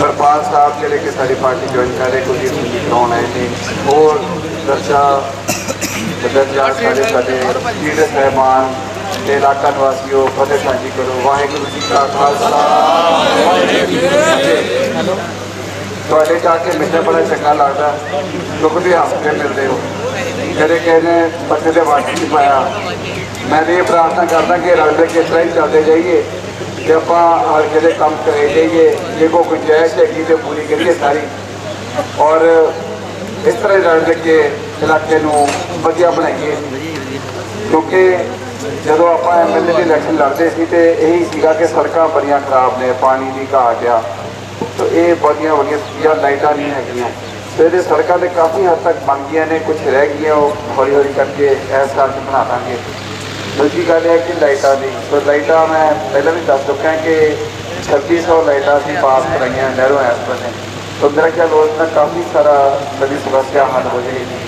ਵਰਪਾਲ ਸਾਹਿਬ ਜਿਹੜੇ ਕਿ ਸਾਡੀ ਪਾਰਟੀ ਜੁਆਇਨ ਕਰ ਰਹੇ ਕੁਲਦੀਪ ਸਿੰਘ ਜੀ ਕਰਾਉਣ ਆਏ ਨੇ ਹੋਰ ਦਰਜਾ ਦਰਜਾ ਸਾਡੇ ਸਾਡੇ ਲੀਡਰ ਸਹਿਬਾਨ ਤੇ ਇਲਾਕਾ ਨਿਵਾਸੀਓ ਫਤਿਹ ਸਾਂਝੀ ਕਰੋ। ਵਾਹਿਗੁਰੂ ਜੀ ਕਾ ਖਾਲਸਾ। ਤੁਹਾਡੇ ਜਾ ਕੇ ਮੈਨੂੰ ਬੜਾ ਚੰਗਾ ਲੱਗਦਾ। ਦੁਖਦੇ ਹੱਸਦੇ ਮਿਲਦੇ ਹੋ। ਜਿਹੜੇ ਕਹਿੰਦੇ ਪੱਤੇ ਦੇ ਵਾਟ ਨਹੀਂ ਪਾਇਆ। ਮੈਂ ਇਹ ਪ੍ਰਾਰਥਨਾ ਕਰਦਾ ਕਿ ਰਲ ਮਿਲ ਕੇ ਇਸ ਤਰ੍ਹਾਂ ਹੀ ਚੱਲਦੇ ਜਾਈਏ। ਤੇ ਆਪਾਂ ਹਰ ਜਿਹੜੇ ਕੰਮ ਕਰੇ ਜਾਈਏ। ਜੇ ਕੋਈ ਗੁੰਜਾਇਸ਼ ਹੈਗੀ ਤੇ ਪੂਰੀ ਕਰੀਏ ਸਾਰੀ। ਔਰ ਇਸ ਤਰ੍ਹਾਂ ਹੀ ਰਲ ਕੇ ਇਲਾਕੇ ਨੂੰ ਵਧੀਆ ਬਣਾਈਏ। ਕਿਉਂਕਿ ਜਦੋਂ ਆਪਾਂ ਐਮਐਲਏ ਦੀ ਇਲੈਕਸ਼ਨ ਲੜਦੇ ਸੀ ਤੇ ਇਹੀ ਸੀਗਾ ਕਿ ਸੜਕਾਂ ਬੜੀਆਂ ਖਰਾਬ ਨੇ, ਪਾਣੀ ਦੀ ਘਾਟ ਆ। ਤੋ ਇਹ ਬੜੀਆਂ ਬੜੀਆਂ ਜਾਂ ਲਾਈਟਾਂ ਨਹੀਂ ਹੈਗੀਆਂ। ਤੇ ਇਹਦੇ ਸੜਕਾਂ ਤੇ ਕਾਫੀ ਹੱਦ ਤੱਕ ਬਣ ਗਈਆਂ ਨੇ ਕੁਝ ਰਹਿ ਗਈਆਂ, ਉਹ ਹੌਲੀ ਹੌਲੀ ਕਰਕੇ ਇਸ ਕਰਕੇ ਬਣਾ ਦਾਂਗੇ। ਦੂਜੀ ਗੱਲ ਇਹ ਹੈ ਕਿ ਲਾਈਟਾਂ ਦੀ, ਸੋ ਲਾਈਟਾਂ ਮੈਂ ਪਹਿਲਾਂ ਵੀ ਦੱਸ ਚੁੱਕਾ ਕਿ 2600 ਲਾਈਟਾਂ ਅਸੀਂ ਪਾਸ ਕਰਾਈਆਂ ਨਹਿਰੋਂ ਇਸ ਬੰਨੇ ਤੋ ਮੇਰਾ ਖਿਆਲ ਉਸ ਨਾਲ ਕਾਫੀ ਸਾਰਾ ਸਾਡੀ ਸਮੱਸਿਆ ਹੱਲ ਹੋ ਜਾਏਗੀ।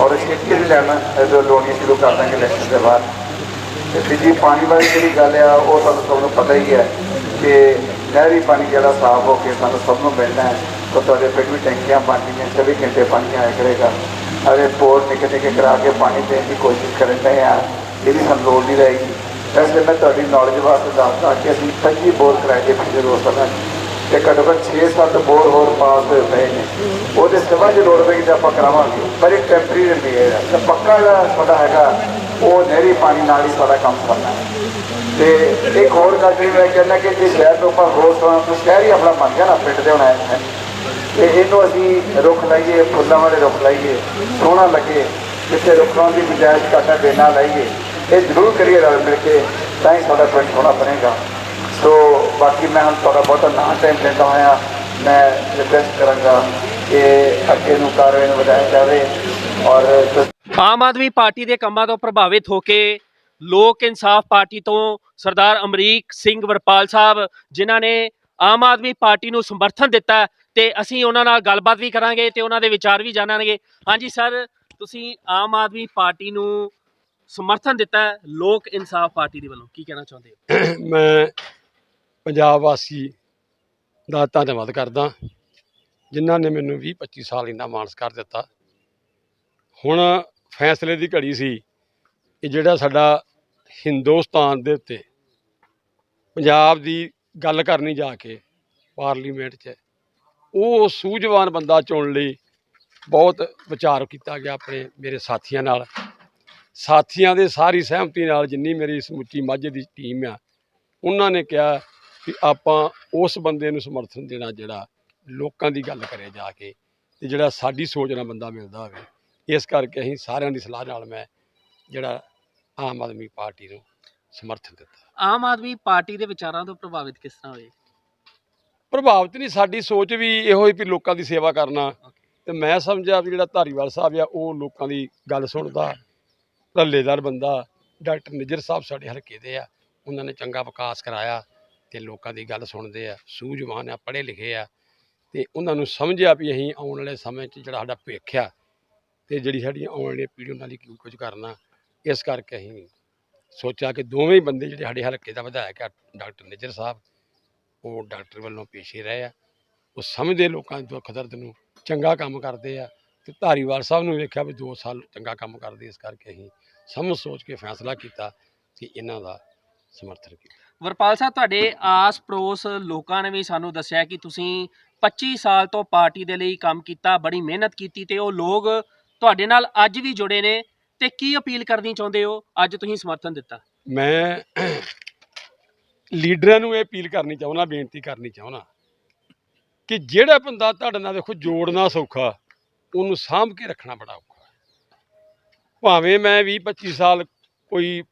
ਔਰ ਛੇਤੀ ਦੀ ਲੈਣਾ ਜੋ ਲੋਣੀ ਸ਼ੁਰੂ ਕਰ ਦਾਂਗੇ ਇਲੈਕਸ਼ਨ ਦੇ ਬਾਅਦ। ਤੇ ਤੀਜੀ ਪਾਣੀ ਵਾਲੀ ਜਿਹੜੀ ਗੱਲ ਆ, ਉਹ ਤੁਹਾਨੂੰ ਸਭ ਨੂੰ ਪਤਾ ਹੀ ਹੈ ਕਿ ਨਹਿਰੀ ਪਾਣੀ ਜਿਹੜਾ ਸਾਫ਼ ਹੋ ਕੇ ਸਾਨੂੰ ਸਭ ਨੂੰ ਮਿਲਣਾ ਹੈ। ਤਾਂ ਤੁਹਾਡੇ ਪਿੰਡ ਵੀ ਟੈਂਕੀਆਂ ਬਣ ਗਈਆਂ 24 ਘੰਟੇ ਪਾਣੀ ਆਇਆ ਕਰੇਗਾ। ਅਰੇ ਬੋਰ ਨਿੱਕੇ ਨਿੱਕੇ ਕਰਾ ਕੇ ਪਾਣੀ ਦੇਣ ਦੀ ਕੋਸ਼ਿਸ਼ ਕਰਨ ਰਹੇ ਆ। ਇਹ ਵੀ ਸਾਨੂੰ ਲੋੜ ਨਹੀਂ ਰਹੇਗੀ। ਵੈਸੇ ਮੈਂ ਤੁਹਾਡੀ ਨੌਲੇਜ ਵਾਸਤੇ ਦੱਸਦਾ ਕਿ ਅਸੀਂ 25 ਬੋਰ ਕਰਾਏ ਦੇ ਪਿਛਲੇ ਦੋ ਸਾਲਾਂ ਤੇ ਘੱਟੋ ਘੱਟ 6-7 ਬੋਰ ਹੋਰ ਪਾਸ ਹੋਏ ਪਏ ਨੇ। ਉਹਦੇ ਸਭਾ ਦੀ ਲੋੜ ਪਏਗੀ ਤਾਂ ਆਪਾਂ ਕਰਾਵਾਂਗੇ। ਪਰ ਇਹ ਟੈਂਪਰੇਰੀ ਹੈ। ਤੇ ਪੱਕਾ ਜਿਹੜਾ ਸਾਡਾ ਹੈਗਾ, ਉਹ ਨਹਿਰੀ ਪਾਣੀ ਨਾਲ ਹੀ ਸਾਡਾ ਕੰਮ ਕਰਨਾ ਹੈ। ਤੇ ਇੱਕ ਹੋਰ ਗੱਲ ਜਿਹੜੀ ਮੈਂ ਕਹਿੰਦਾ ਕਿ ਜੇ ਸ਼ਹਿਰ ਤੋਂ ਆਪਾਂ ਹੋਰ ਤੋਂ ਸ਼ਹਿਰ ਹੀ ਆਪਣਾ ਬਣ ਗਿਆ ਨਾ, ਪਿੰਡ ਦੇ ਹੋਣਾ ਹੈ ਤੇ ਇਹਨੂੰ ਅਸੀਂ ਰੁੱਖ ਲਾਈਏ, ਫੁੱਲਾਂ ਵਾਲੇ ਰੁੱਖ ਲਾਈਏ, ਸੋਹਣਾ ਲੱਗੇ। ਜਿੱਥੇ ਰੁੱਖਾਂ ਦੀ ਗੁੰਜਾਇਸ਼ ਘੱਟ ਬੇਨਾ ਲਾਈਏ, ਇਹ ਜ਼ਰੂਰ ਕਰੀਏ ਰਲ ਮਿਲ ਕੇ, ਤਾਂ ਹੀ ਸਾਡਾ ਪਿੰਡ ਸੋਹਣਾ ਬਣੇਗਾ। ਸੋ ਬਾਕੀ ਮੈਂ ਹੁਣ ਤੁਹਾਡਾ ਬਹੁਤਾ ਨਾ ਟਾਈਮ ਲੈਂਦਾ ਹੋਇਆ, ਮੈਂ ਰਿਕਵੈਸਟ ਕਰਾਂਗਾ ਕਿ ਅੱਗੇ ਨੂੰ ਕਾਰਵਾਈ ਨੂੰ ਵਧਾਇਆ ਜਾਵੇ ਔਰ ਆਮ ਆਦਮੀ ਪਾਰਟੀ ਦੇ ਕੰਮਾਂ ਤੋਂ ਪ੍ਰਭਾਵਿਤ ਹੋ ਕੇ ਲੋਕ ਇਨਸਾਫ ਪਾਰਟੀ ਤੋਂ ਸਰਦਾਰ ਅਮਰੀਕ ਸਿੰਘ ਵਰਪਾਲ ਸਾਹਿਬ, ਜਿਨ੍ਹਾਂ ਨੇ ਆਮ ਆਦਮੀ ਪਾਰਟੀ ਨੂੰ ਸਮਰਥਨ ਦਿੱਤਾ, ਤੇ ਅਸੀਂ ਉਹਨਾਂ ਨਾਲ ਗੱਲਬਾਤ ਵੀ ਕਰਾਂਗੇ ਤੇ ਉਹਨਾਂ ਦੇ ਵਿਚਾਰ ਵੀ ਜਾਣਾਂਗੇ। ਹਾਂਜੀ, ਸਰ ਤੁਸੀਂ ਆਮ ਆਦਮੀ ਪਾਰਟੀ ਨੂੰ ਸਮਰਥਨ ਦਿੱਤਾ ਹੈ, ਲੋਕ ਇਨਸਾਫ ਪਾਰਟੀ ਦੇ ਵੱਲੋਂ, ਕੀ ਕਹਿਣਾ ਚਾਹੁੰਦੇ ਹੋ? ਮੈਂ ਪੰਜਾਬ ਵਾਸੀ ਦਾ ਧੰਨਵਾਦ ਕਰਦਾ, ਜਿਨ੍ਹਾਂ ਨੇ ਮੈਨੂੰ 20 25 ਸਾਲ ਇੰਨਾ ਮਾਨਸ ਕਰ ਦਿੱਤਾ। ਹੁਣ ਫੈਸਲੇ ਦੀ ਘੜੀ ਸੀ ਕਿ ਜਿਹੜਾ ਸਾਡਾ ਹਿੰਦੁਸਤਾਨ ਦੇ ਉੱਤੇ ਪੰਜਾਬ ਦੀ ਗੱਲ ਕਰਨੀ ਜਾ ਕੇ ਪਾਰਲੀਮੈਂਟ 'ਚ, ਉਹ ਸੂਝਵਾਨ ਬੰਦਾ ਚੁਣ ਲਈ ਬਹੁਤ ਵਿਚਾਰ ਕੀਤਾ ਗਿਆ ਆਪਣੇ ਮੇਰੇ ਸਾਥੀਆਂ ਨਾਲ। ਸਾਥੀਆਂ ਦੇ ਸਾਰੀ ਸਹਿਮਤੀ ਨਾਲ ਜਿੰਨੀ ਮੇਰੀ ਸਮੁੱਚੀ ਮਾਝੇ ਦੀ ਟੀਮ ਆ ਉਹਨਾਂ ਨੇ ਕਿਹਾ ਕਿ ਆਪਾਂ ਉਸ ਬੰਦੇ ਨੂੰ ਸਮਰਥਨ ਦੇਣਾ ਜਿਹੜਾ ਲੋਕਾਂ ਦੀ ਗੱਲ ਕਰੇ ਜਾ ਕੇ ਤੇ ਜਿਹੜਾ ਸਾਡੀ ਸੋਚ ਨਾਲ ਬੰਦਾ ਮਿਲਦਾ ਹੋਵੇ। ਇਸ ਕਰਕੇ ਅਸੀਂ ਸਾਰਿਆਂ ਦੀ ਸਲਾਹ ਨਾਲ ਮੈਂ ਜਿਹੜਾ ਆਮ ਆਦਮੀ ਪਾਰਟੀ ਨੂੰ ਸਮਰਥਨ ਦਿੱਤਾ। ਆਮ ਆਦਮੀ ਪਾਰਟੀ ਦੇ ਵਿਚਾਰਾਂ ਤੋਂ ਪ੍ਰਭਾਵਿਤ ਕਿਸ ਤਰ੍ਹਾਂ ਹੋਏ? ਪ੍ਰਭਾਵਿਤ ਨਹੀਂ ਸਾਡੀ ਸੋਚ ਵੀ ਇਹੋ ਹੀ ਵੀ ਲੋਕਾਂ ਦੀ ਸੇਵਾ ਕਰਨਾ। ਤੇ ਮੈਂ ਸਮਝਿਆ ਵੀ ਜਿਹੜਾ ਧਾਰੀਵਾਲ ਸਾਹਿਬ ਆ, ਉਹ ਲੋਕਾਂ ਦੀ ਗੱਲ ਸੁਣਦਾ ਰੱਲੇਦਾਰ ਬੰਦਾ, ਡਾਕਟਰ ਨਿਜਰ ਸਾਹਿਬ ਸਾਡੇ ਹਲਕੇ ਦੇ ਆ, ਉਹਨਾਂ ਨੇ ਚੰਗਾ ਵਿਕਾਸ ਕਰਾਇਆ ਤੇ ਲੋਕਾਂ ਦੀ ਗੱਲ ਸੁਣਦੇ ਆ, ਸੂਝਵਾਨ ਆ, ਪੜ੍ਹੇ ਲਿਖੇ ਆ ਤੇ ਉਹਨਾਂ ਨੂੰ ਸਮਝਿਆ ਵੀ ਅਸੀਂ ਆਉਣ ਵਾਲੇ ਸਮੇਂ 'ਚ ਜਿਹੜਾ ਸਾਡਾ ਭਵਿੱਖ ਆ ਤੇ ਜਿਹੜੀ ਸਾਡੀ ਆਉਣ ਵਾਲੀ ਪੀੜ੍ਹੀ ਉਹਨਾਂ ਲਈ ਕੀ ਕੁਝ ਕਰਨਾ, ਇਸ ਕਰਕੇ ਅਸੀਂ ਸੋਚਿਆ ਕਿ ਦੋਵੇਂ ਬੰਦੇ ਜਿਹੜੇ ਸਾਡੇ ਹਲਕੇ ਦਾ ਵਿਧਾਇਕ ਆ, ਡਾਕਟਰ ਨਿਜਰ ਸਾਹਿਬ, ਉਹ ਡਾਕਟਰ ਵੱਲੋਂ ਪੇਸ਼ੇ ਰਹੇ ਆ। ਉਹ ਸਮਝਦੇ ਲੋਕਾਂ ਦੇ ਦੁੱਖ ਦਰਦ ਨੂੰ ਚੰਗਾ ਕੰਮ ਕਰਦੇ ਆ ਤੇ ਧਾਰੀਵਾਲ ਸਾਹਿਬ ਨੂੰ ਵੇਖਿਆ ਵੀ 2 ਸਾਲ ਚੰਗਾ ਕੰਮ ਕਰਦੇ ਇਸ ਕਰਕੇ ਅਸੀਂ ਸਮਝ ਸੋਚ ਕੇ ਫੈਸਲਾ ਕੀਤਾ ਕਿ ਇਹਨਾਂ ਦਾ ਸਮਰਥਨ ਕੀਤਾ। ਵਰਪਾਲ ਸਾਹਿਬ ਤੁਹਾਡੇ ਆਸ ਪੜੋਸ ਲੋਕਾਂ ਨੇ ਵੀ ਸਾਨੂੰ ਦੱਸਿਆ ਕਿ ਤੁਸੀਂ 25 ਸਾਲ ਤੋਂ ਪਾਰਟੀ ਦੇ ਲਈ ਕੰਮ ਕੀਤਾ ਬੜੀ ਮਿਹਨਤ ਕੀਤੀ ਤੇ ਉਹ ਲੋਕ ਤੁਹਾਡੇ ਨਾਲ ਅੱਜ ਵੀ ਜੁੜੇ ਨੇ ਤੇ ਕੀ ਅਪੀਲ ਕਰਨੀ ਚਾਹੁੰਦੇ ਹੋ? ਅੱਜ ਤੁਸੀਂ ਸਮਰਥਨ ਦਿੱਤਾ। ਮੈਂ ਲੀਡਰਾਂ ਨੂੰ ਇਹ ਅਪੀਲ ਕਰਨੀ ਚਾਹੁੰਦਾ ਬੇਨਤੀ ਕਰਨੀ ਚਾਹੁੰਦਾ ਕਿ ਜਿਹੜਾ ਬੰਦਾ ਤੁਹਾਡੇ ਨਾਲ ਦੇਖੋ ਜੋੜਨਾ ਸੌਖਾ, ਉਹਨੂੰ ਸਾਂਭ ਕੇ ਰੱਖਣਾ ਬੜਾ ਔਖਾ ਭਾਵੇਂ ਮੈਂ 20 25 ਸਾਲ ਕੋਈ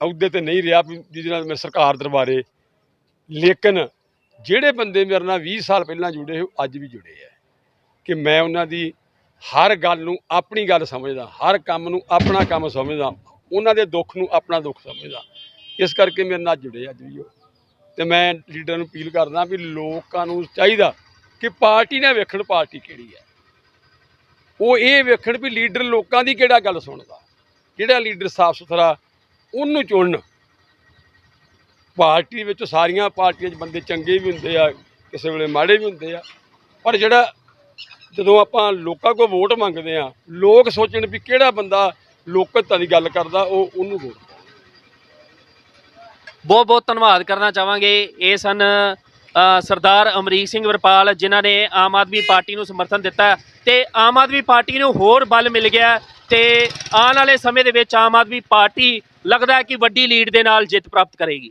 ਅਹੁਦੇ ਤੇ ਨਹੀਂ ਰਿਹਾ ਜਿਹਦੇ ਨਾਲ ਮੈਂ ਸਰਕਾਰ ਦਰਬਾਰੇ, ਲੇਕਿਨ ਜਿਹੜੇ ਬੰਦੇ ਮੇਰੇ ਨਾਲ 20 ਸਾਲ ਪਹਿਲਾਂ ਜੁੜੇ ਉਹ ਅੱਜ ਵੀ ਜੁੜੇ ਆ ਕਿ ਮੈਂ ਉਹਨਾਂ ਦੀ ਹਰ ਗੱਲ ਨੂੰ ਆਪਣੀ ਗੱਲ ਸਮਝਦਾ, ਹਰ ਕੰਮ ਨੂੰ ਆਪਣਾ ਕੰਮ ਸਮਝਦਾ, ਉਹਨਾਂ ਦੇ ਦੁੱਖ ਨੂੰ ਆਪਣਾ ਦੁੱਖ ਸਮਝਦਾ। ਇਸ ਕਰਕੇ ਮੇਰੇ ਨਾਲ ਜੁੜੇ ਅੱਜ ਵੀ ਉਹ। ਤੇ ਮੈਂ ਲੀਡਰਾਂ ਨੂੰ ਅਪੀਲ ਕਰਦਾ ਵੀ ਲੋਕਾਂ ਨੂੰ ਚਾਹੀਦਾ ਕਿ ਪਾਰਟੀ ਨਾ ਵੇਖਣ ਪਾਰਟੀ ਕਿਹੜੀ ਹੈ। ਉਹ ਇਹ ਵੇਖਣ ਵੀ ਲੀਡਰ ਲੋਕਾਂ ਦੀ ਕਿਹੜਾ ਗੱਲ ਸੁਣਦਾ, ਕਿਹੜਾ ਲੀਡਰ ਸਾਫ਼ ਸੁਥਰਾ, ਉਹਨੂੰ ਚੁਣਨ। ਪਾਰਟੀ ਵਿੱਚ ਸਾਰੀਆਂ ਪਾਰਟੀਆਂ 'ਚ ਬੰਦੇ ਚੰਗੇ ਵੀ ਹੁੰਦੇ ਆ, ਕਿਸੇ ਵੇਲੇ ਮਾੜੇ ਵੀ ਹੁੰਦੇ ਆ, ਪਰ ਜਿਹੜਾ ਜਦੋਂ ਆਪਾਂ ਲੋਕਾਂ ਕੋਲ ਵੋਟ ਮੰਗਦੇ ਆ, ਲੋਕ ਸੋਚਣ ਵੀ ਕਿਹੜਾ ਬੰਦਾ ਲੋਕਤਾ ਦੀ ਗੱਲ ਕਰਦਾ, ਉਹ ਉਹਨੂੰ ਵੋਟ ਬਹੁਤ ਬਹੁਤ ਧੰਨਵਾਦ ਕਰਨਾ ਚਾਹਾਂਗੇ। ਇਹ ਸਨ ਸਰਦਾਰ ਅਮਰੀਕ ਸਿੰਘ ਵਰਪਾਲ, ਜਿਨ੍ਹਾਂ ਨੇ ਆਮ ਆਦਮੀ ਪਾਰਟੀ ਨੂੰ ਸਮਰਥਨ ਦਿੱਤਾ। ਹੈ ਤੇ ਆਮ ਆਦਮੀ ਪਾਰਟੀ ਨੂੰ ਹੋਰ ਬਲ ਮਿਲ ਗਿਆ ਹੈ ਤੇ ਆਉਣ ਵਾਲੇ ਸਮੇਂ ਦੇ ਵਿੱਚ ਆਮ ਆਦਮੀ ਪਾਰਟੀ ਲੱਗਦਾ ਹੈ ਕਿ ਵੱਡੀ ਲੀਡ ਦੇ ਨਾਲ ਜਿੱਤ ਪ੍ਰਾਪਤ ਕਰੇਗੀ।